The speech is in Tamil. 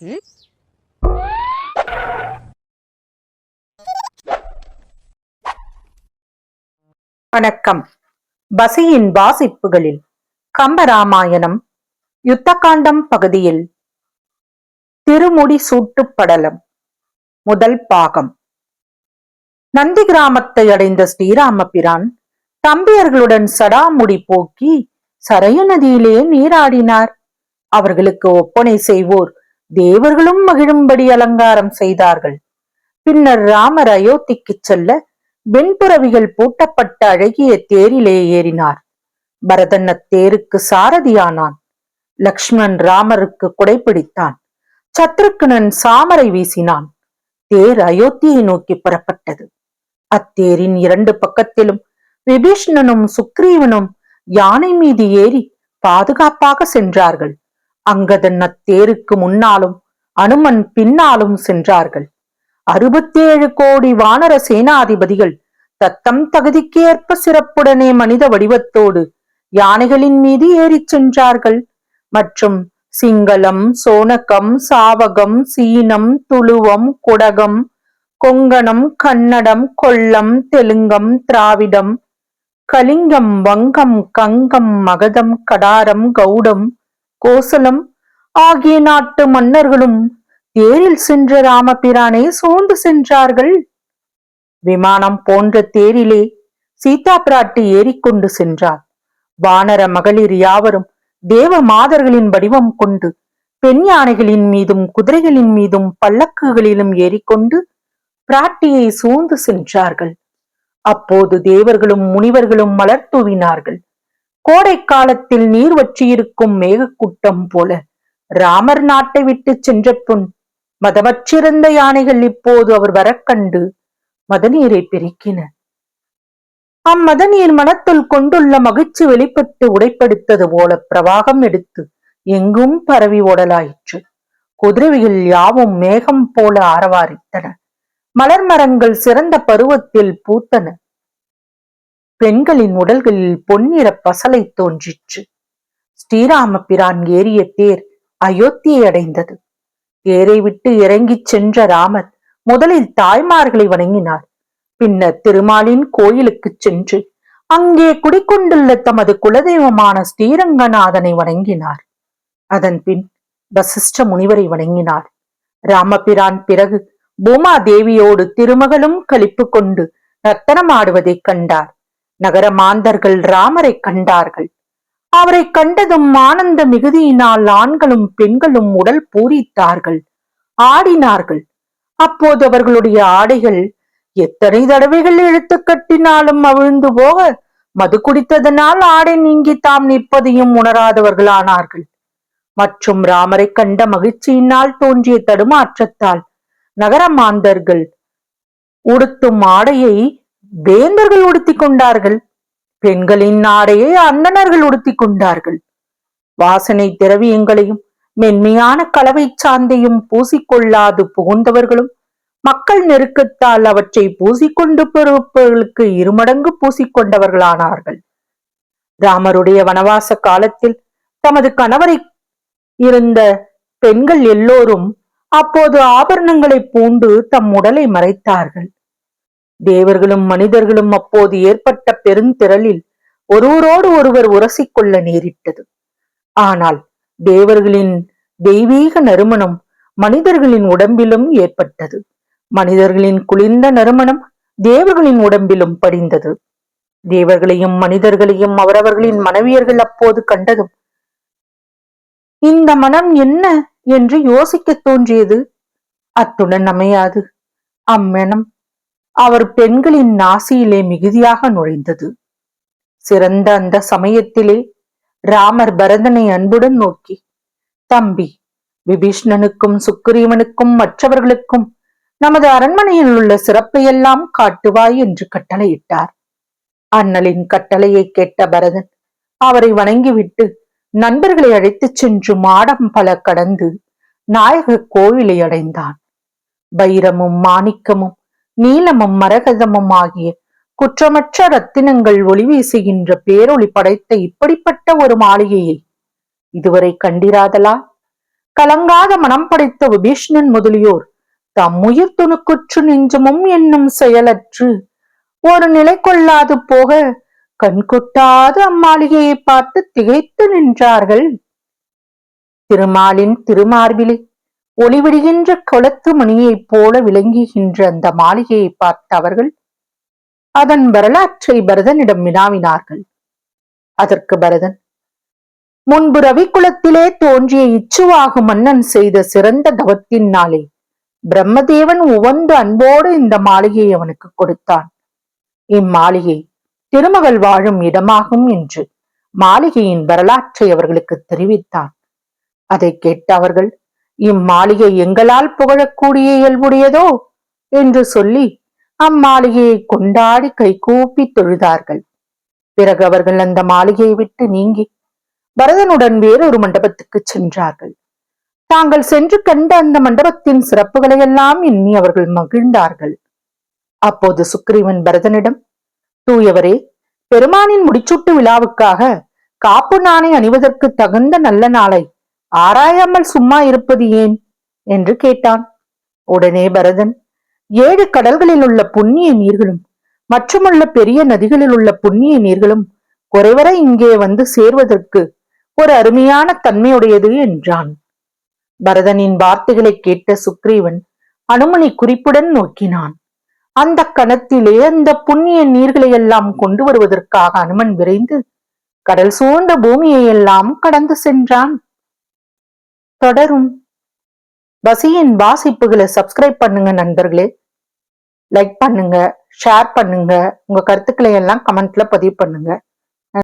ம்? வணக்கம் பசியின் வாசிப்புகளில் கம்பராமாயணம் யுத்தகாண்டம் பகுதியில் திருமுடி சூட்டுப் படலம் முதல் பாகம் நந்தி கிராமத்தை அடைந்த ஸ்ரீராம பிரான் தம்பியர்களுடன் சடாமுடி போக்கி சரையு நதியிலே நீராடினார் அவர்களுக்கு ஒப்பனை செய்வோர் தேவர்களும் மகிழும்படி அலங்காரம் செய்தார்கள். பின்னர் ராமர் அயோத்திக்குச் செல்ல வெண்புறவிகள் பூட்டப்பட்ட அழகிய தேரிலே ஏறினார். பரதன் அத்தேருக்கு சாரதியானான். லக்ஷ்மணன் ராமருக்கு குடைப்பிடித்தான் சத்ருக்கனன் சாமரை வீசினான். தேர் அயோத்தியை நோக்கி புறப்பட்டது. அத்தேரின் இரண்டு பக்கத்திலும் விபீஷ்ணனும் சுக்ரீவனும் யானை மீது ஏறி பாதுகாப்பாக சென்றார்கள். அங்கதன் அத்தேருக்கு முன்னாலும் அனுமன் பின்னாலும் சென்றார்கள். அறுபத்தேழு கோடி வானர சேனாதிபதிகள் தத்தம் தகுதிக்கேற்ப சிறப்புடனே மனித வடிவத்தோடு யானைகளின் மீது ஏறிச் சென்றார்கள். மற்றும் சிங்களம் சோனகம் சாவகம் சீனம் துளுவம் குடகம் கொங்கணம் கன்னடம் கொல்லம் தெலுங்கம் திராவிடம் கலிங்கம் வங்கம் கங்கம் மகதம் கடாரம் கௌடம் கோசலம். ஆகிய நாட்டு மன்னர்களும் தேரில் சென்ற ராமபிரானை சூழ்ந்து சென்றார்கள். விமானம் போன்ற தேரிலே சீதா பிராட்டி ஏறிக்கொண்டு சென்றாள். வானர மகளிர் யாவரும் தேவ மாதர்களின் வடிவம் கொண்டு பெண் யானைகளின் மீதும் குதிரைகளின் மீதும் பல்லக்குகளிலும் ஏறிக்கொண்டு பிராட்டியை சூழ்ந்து சென்றார்கள். அப்போது தேவர்களும் முனிவர்களும் மலர் தூவினார்கள் கோடை காலத்தில் நீர் வற்றியிருக்கும் மேகக்கூட்டம் போல ராமர் நாட்டை விட்டு சென்ற பொன் மதமற்றிருந்த யானைகள் இப்போது அவர் வரக்கண்டு மதநீரை பெருக்கின. அம்மதநீர் மனத்தில் கொண்டுள்ள மகிழ்ச்சி வெளிப்பட்டு உடைப்படுத்தது போல பிரவாகம் எடுத்து எங்கும் பரவி ஓடலாயிற்று. குதிரைகள் யாவும் மேகம் போல ஆரவாரித்தன. மலர் மரங்கள் சிறந்த பருவத்தில் பூத்தன. பெண்களின் உடல்களில் பொன்னிற பசலை தோன்றிற்று. ஸ்ரீராம பிரான் ஏறிய தேர் அயோத்தியை அடைந்தது தேரை விட்டு இறங்கிச் சென்ற ராமர் முதலில் தாய்மார்களை வணங்கினார். பின்னர் திருமாலின் கோயிலுக்குச் சென்று அங்கே குடிக்கொண்டுள்ள தமது குலதெய்வமான ஸ்ரீரங்கநாதனை வணங்கினார். அதன் பின் வசிஷ்ட முனிவரை வணங்கினார். ராமபிரான் பிறகு பூமா தேவியோடு திருமகளும் கழிப்பு கொண்டு நர்த்தனமாடுவதைக் கண்டார். நகர மாந்தர்கள் ராமரை கண்டார்கள். அவரை கண்டதும் ஆனந்த மிகுதியினால் ஆண்களும் பெண்களும் உடல் பூரித்தார்கள். ஆடினார்கள். அப்போது அவர்களுடைய ஆடைகள் எத்தனை தடவைகள் இழுத்து கட்டினாலும் அவிழ்ந்து போக மது குடித்ததனால் ஆடை நீங்கி தாம் நிற்பதையும் உணராதவர்களானார்கள். மற்றும் ராமரை கண்ட மகிழ்ச்சியினால் தோன்றிய தடுமாற்றத்தால் நகர மாந்தர்கள் உடுத்தும் ஆடையை வேந்தர்கள் உடுத்திக் கொண்டார்கள் பெண்களின் ஆடையை அந்தணர்கள் உடுத்திக் கொண்டார்கள் வாசனை திரவியங்களையும் மென்மையான கலவை சாந்தையும் பூசிக்கொள்ளாது புகுந்தவர்களும் மக்கள் நெருக்கத்தால் அவற்றை பூசிக்கொண்டு பிறப்பவர்களுக்கு இருமடங்கு பூசிக்கொண்டவர்களானார்கள். ராமருடைய வனவாச காலத்தில் தமது கணவரை இருந்த பெண்கள் எல்லோரும் அப்போது ஆபரணங்களை பூண்டு தம் உடலை மறைத்தார்கள். தேவர்களும் மனிதர்களும் அப்போது ஏற்பட்ட பெருந்திரளில் ஒருவரோடு ஒருவர் உரசிக்கொள்ள நேரிட்டது. ஆனால் தேவர்களின் தெய்வீக நறுமணம் மனிதர்களின் உடம்பிலும் ஏற்பட்டது. மனிதர்களின் குளிர்ந்த நறுமணம் தேவர்களின் உடம்பிலும் படிந்தது. தேவர்களையும் மனிதர்களையும் அவரவர்களின் மனைவியர்கள் அப்போது கண்டதும் இந்த மனம் என்ன என்று யோசிக்க தோன்றியது? அத்துடன் அமையாது. அம்மனம் அவர் பெண்களின் நாசியிலே மிகுதியாக நுழைந்தது. சிறந்த அந்த சமயத்திலே ராமர் பரதனை அன்புடன் நோக்கி தம்பி விபீஷ்ணனுக்கும் சுக்கிரீவனுக்கும் மற்றவர்களுக்கும் நமது அரண்மனையில் உள்ள சிறப்பையெல்லாம் காட்டுவாய் என்று கட்டளையிட்டார். அண்ணலின் கட்டளையை கேட்ட பரதன் அவரை வணங்கிவிட்டு நண்பர்களை அழைத்துச் சென்று மாடம் பல கடந்து நாயக கோவிலை அடைந்தான். பைரமும் மாணிக்கமும் நீலமும் மரகதமும் ஆகிய குற்றமற்ற ரத்தினங்கள் ஒளி வீசுகின்ற பேரொளி படைத்த இப்படிப்பட்ட ஒரு மாளிகையை இதுவரை கண்டிராதலா? கலங்காத மனம் படைத்த விபீஷ்ணன் முதலியோர் தம் உயிர் துணுக்குற்று நெஞ்சமும் என்னும் செயலற்று ஒரு நிலை கொள்ளாது போக கண்கொட்டாது அம்மாளிகையை பார்த்து திகைத்து நின்றார்கள். திருமாலின் திருமார்பிலே ஒளிவிடுகின்ற கொளத்து மணியைப் போல விளங்குகின்ற அந்த மாளிகையை பார்த்த அவர்கள் அதன் வரலாற்றை பரதனிடம் வினாவினார்கள். அதற்கு பரதன் முன்பு ரவிக்குலத்திலே தோன்றிய இச்சுவாகு மன்னன் செய்த சிறந்த தவத்தின் நாளே பிரம்மதேவன் உவந்து அன்போடு இந்த மாளிகையை அவனுக்கு கொடுத்தான். இம்மாளிகை திருமகள் வாழும் இடமாகும் என்று மாளிகையின் வரலாற்றை அவர்களுக்கு தெரிவித்தான். அதை கேட்ட அவர்கள் இம்மாளிகை எங்களால் புகழக்கூடிய இயல்புடையதோ? என்று சொல்லி அம்மாளிகையை கொண்டாடி கைகூப்பி தொழுதார்கள். பிறகு அவர்கள் அந்த மாளிகையை விட்டு நீங்கி பரதனுடன் வேறொரு மண்டபத்துக்கு சென்றார்கள். தாங்கள் சென்று கண்ட அந்த மண்டபத்தின் சிறப்புகளை எல்லாம் எண்ணி அவர்கள் மகிழ்ந்தார்கள். அப்போது சுக்ரீவன் பரதனிடம் தூயவரே பெருமானின் முடிச்சூட்டு விழாவுக்காக காப்பு நாணை அணிவதற்கு தகுந்த நல்ல நாளை ஆராயாமல் சும்மா இருப்பது ஏன்? என்று கேட்டான். உடனே பரதன் ஏழு கடல்களில் உள்ள புண்ணிய நீர்களும் மற்றுமுள்ள பெரிய நதிகளில் உள்ள புண்ணிய நீர்களும் குறைவர இங்கே வந்து சேர்வதற்கு ஒரு அருமையான தன்மையுடையது என்றான். பரதனின் வார்த்தைகளை கேட்ட சுக்ரீவன் அனுமனை குறிப்புடன் நோக்கினான். அந்த கணத்திலே அந்த புண்ணிய நீர்களை எல்லாம் கொண்டு வருவதற்காக அனுமன் விரைந்து கடல் சூழ்ந்த பூமியை எல்லாம் கடந்து சென்றான். தொடரும். பசியின் வாசிப்புகளை சப்ஸ்கிரைப் பண்ணுங்க நண்பர்களே. லைக் பண்ணுங்க ஷேர் பண்ணுங்க. உங்க கருத்துக்களை எல்லாம் கமெண்ட்ல பதிவு பண்ணுங்க.